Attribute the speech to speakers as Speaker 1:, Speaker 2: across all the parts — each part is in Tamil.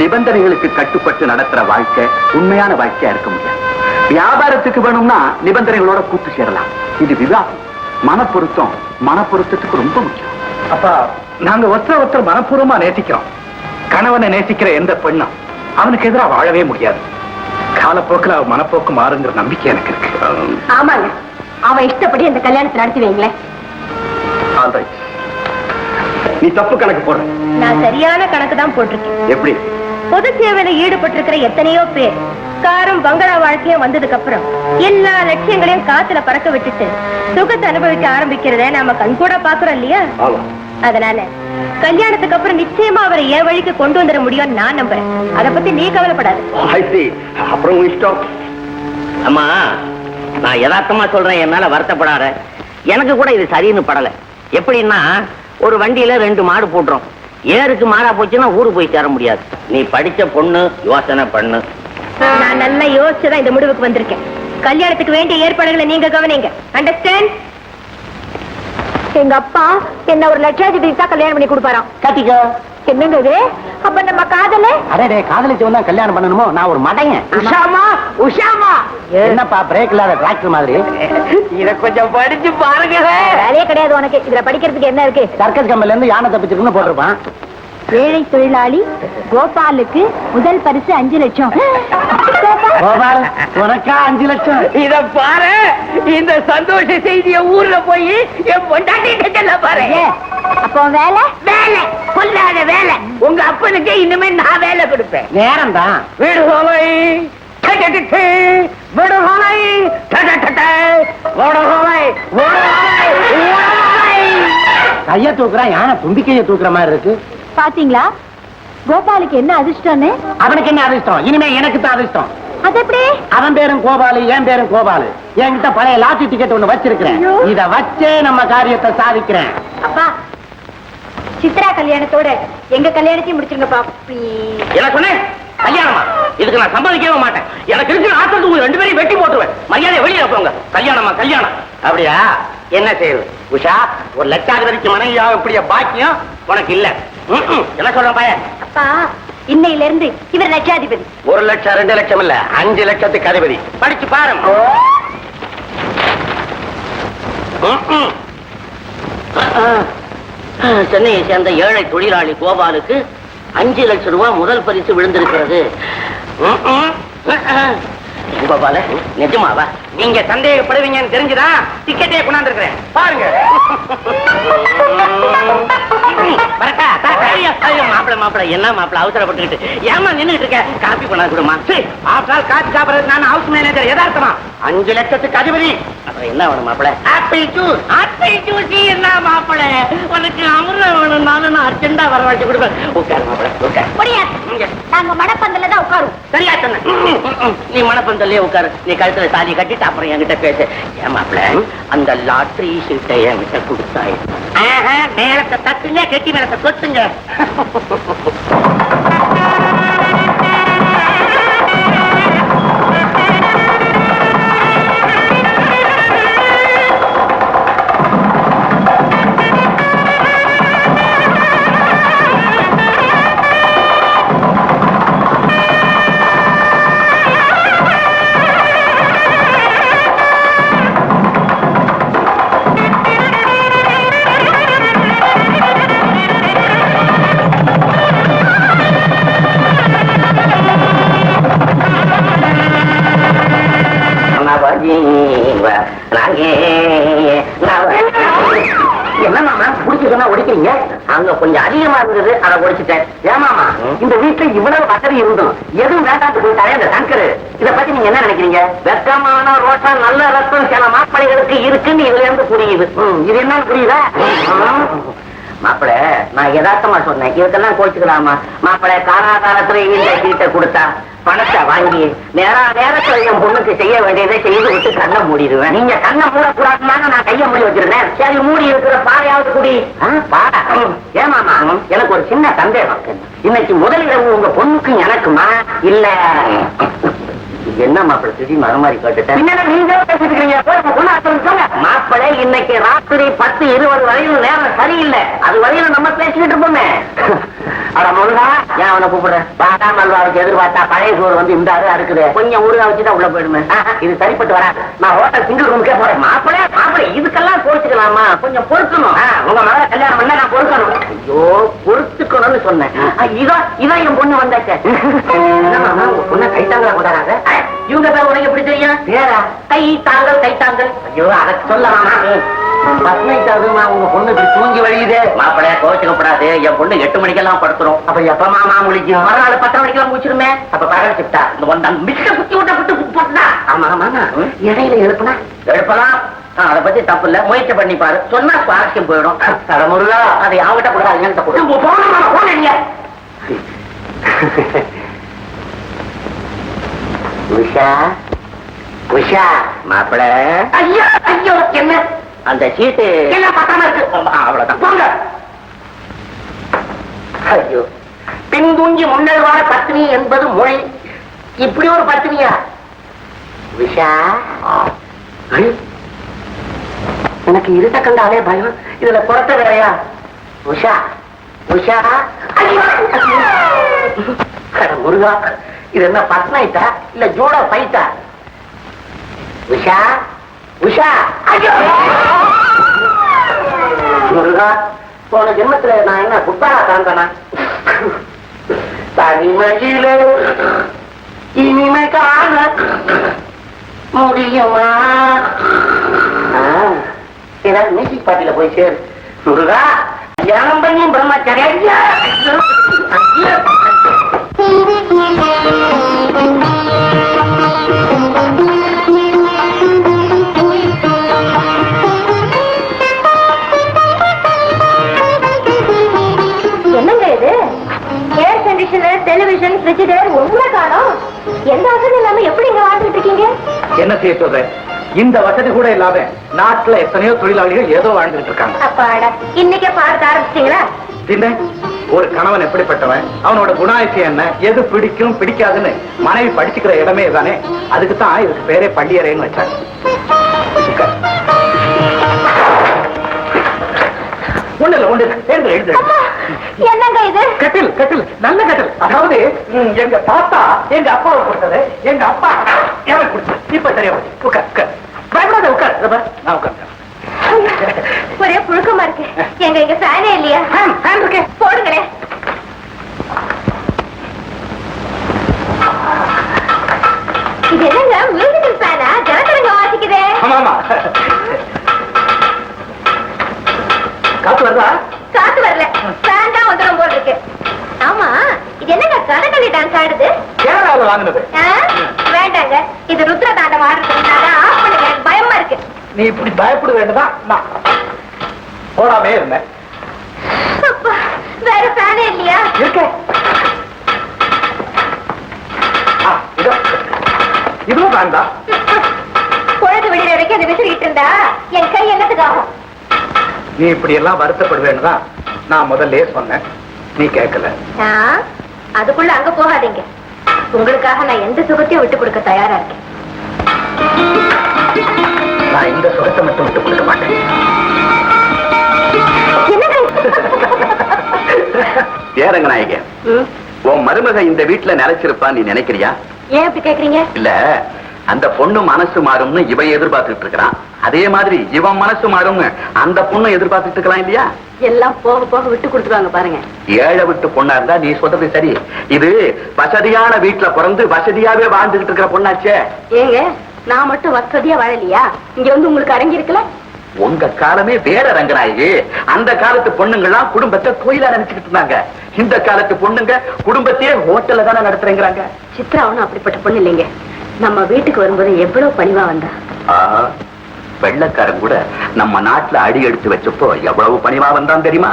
Speaker 1: நிபந்தனைகளுக்கு கட்டுப்பட்டு நடத்துற வாழ்க்கை உண்மையான வாழ்க்கையா இருக்க முடியாது. வியாபாரத்துக்கு வேணும்னா நிபந்தனைகளோட கூட்டு சேரலாம். இது விவாகம் மனப்பொருத்தம் மனப்பொருத்தத்துக்கு ரொம்ப முக்கியம்.
Speaker 2: அப்பா நாங்க ஒருத்தர் ஒருத்தர் மனப்பூர்வமா நேசிக்கிறோம். கணவனை நேசிக்கிற எந்த பெண்ணும் அவனுக்கு எதிராக வாழவே முடியாது. காலப்போக்கில் அவன் மனப்போக்கு மாறுங்கிற நம்பிக்கை எனக்கு இருக்கு.
Speaker 3: ஆமாங்க. அவன் இஷ்டப்படி அந்த கல்யாணத்தை நடத்தி வைங்களேன்.
Speaker 1: All right. நீ தப்பு கணக்கு போடுற
Speaker 3: நான் சரியான கணக்கு தான் போட்டிருக்கேன்.
Speaker 1: எப்படி?
Speaker 3: பொது சேவையில ஈடுபட்டிருக்கிற எத்தனையோ பேர் காரும் பங்களா வாழ்க்கையும் வந்ததுக்கு அப்புறம் எல்லா லட்சியங்களையும் காத்துல பறக்க விட்டுட்டு சுகத்தை அனுபவிக்க ஆரம்பிக்கிறத நாம கண்கூட பாக்குறோம் இல்லையா? அதனால கல்யாணத்துக்கு அப்புறம் நிச்சயமா அவரை என் வழிக்கு கொண்டு வந்துட முடியும் நான் நம்புறேன். அத பத்தி நீ கவலைப்படாத.
Speaker 1: அப்புறம் இஷ்டம்.
Speaker 4: அம்மா நான் யதார்த்தமா சொல்றேன் என் மேல வருத்தப்படாத. எனக்கு கூட இது சரின்னு படல. எப்படின்னா ஒரு வண்டியில ரெண்டு மாடு போட்டுரும் ஏருக்கு மாறா போச்சுன்னா ஊரு போய் சேர முடியாது. நீ படிச்ச பொண்ணு யோசனை பண்ணு.
Speaker 3: நான் நல்லா யோசிச்சுதான் இந்த முடிவுக்கு வந்திருக்கேன். கல்யாணத்துக்கு வேண்டிய ஏற்பாடுகளை நீங்க கவனிங்க. அண்டர்ஸ்டாண்ட் எங்க அப்பா என்ன ஒரு லட்சாதிபதி தான் கல்யாணம் பண்ணி கொடுப்பாராம்.
Speaker 4: கட்டிக்கோ
Speaker 3: என்னங்க இது அப்ப நம்ம காதல?
Speaker 4: அடே காதலிச்சவன் தான் கல்யாணம் பண்ணணுமோ? நான் ஒரு மடையன்.
Speaker 3: உஷாமா? உஷாமா?
Speaker 4: என்னப்பா பிரேக் இல்லாத டிராக்டர் மாதிரி?
Speaker 3: இத கொஞ்சம் படிச்சு பாருங்க வேலையே கிடையாது உனக்கு. இதுல படிக்கிறதுக்கு என்ன இருக்கு?
Speaker 4: சர்க்கஸ் கம்பெனில இருந்து யானை தப்பிச்சிருக்குன்னு போட்டிருப்பான்.
Speaker 3: ஏழை தொழிலாளி கோபாலுக்கு முதல் பரிசு அஞ்சு லட்சம்.
Speaker 4: கோபால் உனக்கா அஞ்சு லட்சம்?
Speaker 5: இத பாரு. இந்த சந்தோஷ செய்திய ஊர்ல போய் என் பொண்டாட்டிட்டு சொல்ல பாரு.
Speaker 3: அப்போ வேலை?
Speaker 5: வேலை. கொல்லாத வேலை. உங்க அப்பனுக்கு இனிமே நான் வேலை கொடுப்பேன்.
Speaker 4: நேரம் தான்
Speaker 5: டடடடே, விடுதலை, விடுதலை, விடுதலை.
Speaker 4: கைய தூக்குறான் யானை தும்பிக்கைய தூக்குற மாதிரி இருக்கு.
Speaker 3: பாத்தீங்களா? கோபாலுக்கு என்ன அதிர்ஷ்டம்னு?
Speaker 4: அவனுக்கு என்ன அதிர்ஷ்டம்? இனிமே எனக்கு தான் அதிர்ஷ்டம்.
Speaker 3: அது எப்படி
Speaker 4: அவன் பேரும் கோபாலு என் பேரும் கோபாலு. என்கிட்ட பழைய லாட்டரி டிக்கெட் ஒண்ணு வச்சிருக்கிறேன். இத வச்சே நம்ம காரியத்தை சாதிக்கிறேன்.
Speaker 3: அப்பா சித்ரா கல்யாணத்தோட எங்க கல்யாணத்தையும் முடிச்சிருங்கப்பா
Speaker 4: சொன்னேன். கல்யாணமா? இதுக்கு நான் சம்மதிக்கவே மாட்டேன். எனக்கு இருக்கிற ஆத்திரத்துக்கு உங்க ரெண்டு பேரையும் வெட்டி போட்டுருவேன். மரியாதை வெளியில போங்க கல்யாணமா கல்யாணம். அப்படியா? என்ன செய்யுது உஷா ஒரு லட்சாதிபதிக்கு மனைவியா இப்படிய பாக்கியம் உனக்கு இல்ல. என்ன சொல்றேன் பையன்?
Speaker 3: அப்பா இன்னையில இருந்து இவர் லட்சாதிபதி.
Speaker 4: ஒரு லட்சம் ரெண்டு லட்சம் இல்ல அஞ்சு லட்சத்துக்கு அதிபதி. படிச்சு ம்ம். சென்னையை சேர்ந்த ஏழை தொழிலாளி கோபாலுக்கு அஞ்சு லட்சம் ரூபாய் முதல் பரிசு விழுந்திருக்கிறது. கோபால நிஜமாவா? நீங்க சந்தேகப்படுவீங்கன்னு தெரிஞ்சுதான் டிக்கெட்டே கொண்டாந்துருக்கிறேன். பாருங்க. மாப்பிள மாப்பிள மாப்பிளை மாப்பிளை என்ன மாப்பிளை அவசரப்பட்டுக்கிட்டு. ஏமா நின்னுட்டு இருக்க? காப்பி கொண்டாந்து கொடுமா. ஆஃப்டர் காப்பி சாப்பிடுறது நான் ஹவுஸ் மேனேஜர் எதார்த்தமா அஞ்சு லட்சத்துக்கு அதிபதி. அப்புறம் என்ன வேணும் மாப்பிளை? ஆப்பிள் ஜூஸ் ஆப்பிள் ஜூஸ் என்ன மாப்பிளை? உனக்கு அமிர்தம் வேணும்னாலும் நான் அர்ஜென்டா வரவழைச்சு கொடுப்பேன். உட்காரு மாப்பிளை உட்காரு. இங்க.
Speaker 3: நாங்க மடப்பந்தல தான் உட்காரும்
Speaker 4: சரியா சொன்ன. நீ மனப்பந்தல்லே உட்காரு. நீ கழுத்துல சாதி கட்டிட்டு அப்புறம் என்கிட்ட பேசு. ஏன் மாப்பிள? அந்த லாட்டரி சீட்டை என்கிட்ட கொடுத்தாய் மேலத்தை தட்டுங்க கெட்டி மேலத்தை தொட்டுங்க. சொன்னா ஒடிக்கிறீங்க? அங்க கொஞ்சம் அதிகமா இருந்தது அதை ஒடிச்சிட்டேன். ஏமாமா இந்த வீட்டுல இவ்வளவு வசதி இருந்தும் எதுவும் வேண்டாட்டு போயிட்டாரே இந்த சங்கர். இத பத்தி நீங்க என்ன நினைக்கிறீங்க? வெக்கமான ரோட்டா நல்ல ரத்தம் சில மாப்பிள்ளைகளுக்கு இருக்குன்னு இதுல இருந்து புரியுது. இது என்னன்னு புரியுதா மாப்பிள நான் யதார்த்தமா சொன்னேன். இதுக்கெல்லாம் கோச்சுக்கலாமா? மாப்பிள காராகாரத்துல இந்த சீட்டை கொடுத்தா பணத்தை வாங்கி நேரா நேரத்துல என் பொண்ணுக்கு செய்ய வேண்டியதை செய்து விட்டு கண்ணை மூடிடுவேன். நீங்க கண்ணை மூடக்கூடாதுன்னு நான் கையை மூடி வச்சிருந்தேன். சரி மூடி இருக்கிற பாறையாவது குடி. பாடா ஏமாமா எனக்கு ஒரு சின்ன சந்தேகம். இன்னைக்கு முதல் இரவு உங்க பொண்ணுக்கும் எனக்குமா? இல்ல. என்ன மாப்பிள்ள திடீர்னு அது மாதிரி கேட்டுட்டேன் நீங்க பேசிட்டு இருக்கீங்க. மாப்பிள்ள இன்னைக்கு ராத்திரி பத்து இருபது வரையும் நேரம் சரியில்லை. அது வரையும் நம்ம பேசிக்கிட்டு இருப்போமே. அட முருகா ஏன் அவனை கூப்பிடுறேன் பாட்டா மல்வாவுக்கு எதிர்பார்த்தா பழைய சோறு வந்து இந்த அரு இருக்குது கொஞ்சம் ஊருகா வச்சுதான் உள்ள போயிடுமே. இது சரிப்பட்டு வராது. நான் ஹோட்டல் சிங்கிள் ரூமுக்கே போறேன். மாப்பிள்ளை மாப்பிள்ளை இதுக்கெல்லாம் பொறுத்துக்கலாமா கொஞ்சம் பொறுக்கணும். ஆ, உங்க மகளை கல்யாணம் பண்ண நான் பொறுக்கணும். ஐயோ பொறுத்துக்கணும்னு சொன்னேன். ஆ, இதோ இதோ என் பொண்ணு வந்தாச்சே. உங்க பொண்ணை கைத்தாங்களா கொண்டாடாத இவங்க பேர் உனக்கு எப்படி தெரியும்? பேரா? கை தாங்கள் கை தாங்கள் ஐயோ அதை சொல்லலாமா? பத்மைக்காதுமா உங்க பொண்ணு இப்படி தூங்கி வழியுது? மாப்பிள்ளைய கோச்சுக்கப்படாது. என் பொண்ணு எட்டு மணிக்கெல்லாம் படுத்துரும். அப்ப எப்ப மாமா முழிக்கும் மறுநாள் பத்தரை மணிக்கெல்லாம் முடிச்சிருமே? அப்ப பகல் சிப்டா இந்த ஒன் அந்த மிச்ச குத்தி விட்ட விட்டு போட்டா ஆமா ஆமா இடையில எழுப்புனா? எழுப்பலாம். ஆ, அதை பத்தி தப்பு இல்ல. முயற்சி பண்ணி பாரு. சொன்னா சுவாரஸ்யம் போயிடும். தலைமுருகா அதை அவங்கிட்ட கூட என்கிட்ட கூட. போன உஷா? உஷா. மாப்பிள. ஐயோ ஐயோ என்ன? அந்த சீட்டு. என்ன பத்திரமா இருக்கு. அவ்வளவுதான். போங்க. ஐயோ. பின்துங்கி முன்னல்வார பத்தினி என்பது மொழி. இப்படி ஒரு பத்தினியா விஷா. எனக்கு இருட்ட கண்டாலே பயம். இதுல புறத்த வேறையா? உஷா உஷா முருகா இது என்ன பத்னாயிட்டா இல்ல ஜோடா பைட்டா? உஷா உஷா முருகா போன ஜென்மத்துல நான் என்ன குப்பாரா தாண்டனா தனிமையில இனிமை காண முடியுமா? ஏதாவது மியூசிக் பாட்டில போய் சேரு. முருகா தியானம் பண்ணி பிரம்மச்சாரி ஐயா ஐயோ,
Speaker 2: செய்ய சொல்றேன் இந்த வசதி கூட இல்லாம நாட்டுல எத்தனையோ தொழிலாளிகள் ஏதோ வாழ்ந்துட்டு இருக்காங்க.
Speaker 3: இன்னைக்கே
Speaker 2: பின்ன ஒரு கணவன் எப்படிப்பட்டவன்? அவனோட குணாதிசயம் என்ன? எது பிடிக்கும் பிடிக்காதுன்னு மனைவி படிச்சுக்கிற இடமே தானே? அதுக்கு தான் இதுக்கு பேரே பள்ளியறைன்னு வச்சாங்க. ஒண்ணு இல்ல ஒண்ணு எழுந்து
Speaker 3: அம்மா, என்னங்க இது?
Speaker 2: கட்டில் கட்டில் நல்ல கட்டில். அதாவது எங்க தாத்தா எங்க அப்பாவை கொடுத்தது எங்க அப்பா. எனக்கு கொடுத்தது இப்ப சரியா போச்சு. உட்கார் உட்கார் பயப்படாத உட்கார் நான் உட்கார்
Speaker 3: ஒரே புழுக்கமா இருக்கு எங்க இங்க ஃபேனே இல்லையா
Speaker 2: ஃபேன் ஃபேன் இருக்கே
Speaker 3: போடுங்களேன் இது என்னங்க மியூசிக்கல் ஃபேனா ஜனத்தரங்க வாசிக்குதே
Speaker 2: ஆமா ஆமா காத்து வருதா
Speaker 3: காத்து வரல ஃபேன் தான் வந்துடும் போல இருக்கு ஆமா என்னங்க கதகளி டான்ஸ் ஆடுது?
Speaker 2: வாங்கினது?
Speaker 3: வேண்டாங்க. இது ருத்ர தாண்டம் ஆடுறதுக்கு ஆஃப் பண்ணுங்க எனக்கு பயமா இருக்கு.
Speaker 2: நீ இப்படி பயப்பட நான் போடாமே இருந்தேன்.
Speaker 3: வேற ஃபேனே இல்லையா?
Speaker 2: இருக்கே. ஆ, இதோ. இதுவும் வேண்டாம்
Speaker 3: பொழுது விடுற வரைக்கும் அதை விசிறிட்டு இருந்தா என் கை என்னத்துக்கு ஆகும்?
Speaker 2: நீ இப்படி எல்லாம் வருத்தப்படுவேன்னு தான் நான் முதல்ல சொன்னேன். நீ கேட்கல.
Speaker 3: அதுக்குள்ள அங்க போகாதீங்க. உங்களுக்காக நான் எந்த சுகத்தையும் விட்டு கொடுக்க தயாரா இருக்கேன்.
Speaker 2: நான் இந்த சுகத்தை மட்டும் விட்டு கொடுக்க மாட்டேன்.
Speaker 1: ஏறங்க உன் மருமக இந்த வீட்டுல நிலைச்சிருப்பான்னு நீ நினைக்கிறியா?
Speaker 3: ஏன் இப்படி கேக்குறீங்க?
Speaker 1: இல்ல அந்த பொண்ணு மனசு மாறும்னு இவன் எதிர்பார்த்துட்டு இருக்கிறான். அதே மாதிரி இவன் மனசு மாறும்னு அந்த பொண்ணு எதிர்பார்த்துட்டு இருக்கலாம் இல்லையா?
Speaker 3: எல்லாம் போக போக விட்டு கொடுத்துருவாங்க பாருங்க.
Speaker 1: ஏழை விட்டு பொண்ணா இருந்தா நீ சொல்றது சரி. இது வசதியான வீட்டுல பிறந்து வசதியாவே வாழ்ந்துகிட்டு இருக்கிற பொண்ணாச்சே.
Speaker 3: ஏங்க நான் மட்டும் வசதியா வாழலையா? இங்க வந்து உங்களுக்கு அடங்கி இருக்கல?
Speaker 1: உங்க காலமே வேற ரங்கநாயகி. அந்த காலத்து பொண்ணுங்கெல்லாம் குடும்பத்தை கோயிலா நினைச்சுக்கிட்டு இருந்தாங்க. இந்த காலத்து பொண்ணுங்க குடும்பத்தையே ஹோட்டல்ல தானே நடத்துறேங்கிறாங்க.
Speaker 3: சித்ரா ஒண்ணும் அப்படிப்பட்ட பொண்ணு இல்லைங்க. நம்ம வீட்டுக்கு வரும்போது எவ்வளவு பணிவா வந்தா?
Speaker 1: வெள்ளைக்காரன் கூட நம்ம நாட்டுல அடி எடுத்து வச்சப்போ எவ்வளவு பணிவா வந்தான் தெரியுமா?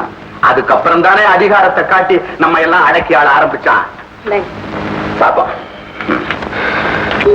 Speaker 1: அதுக்கப்புறம் தானே அதிகாரத்தை காட்டி நம்ம எல்லாம் அடக்கி ஆள ஆரம்பிச்சான். பாப்போம்.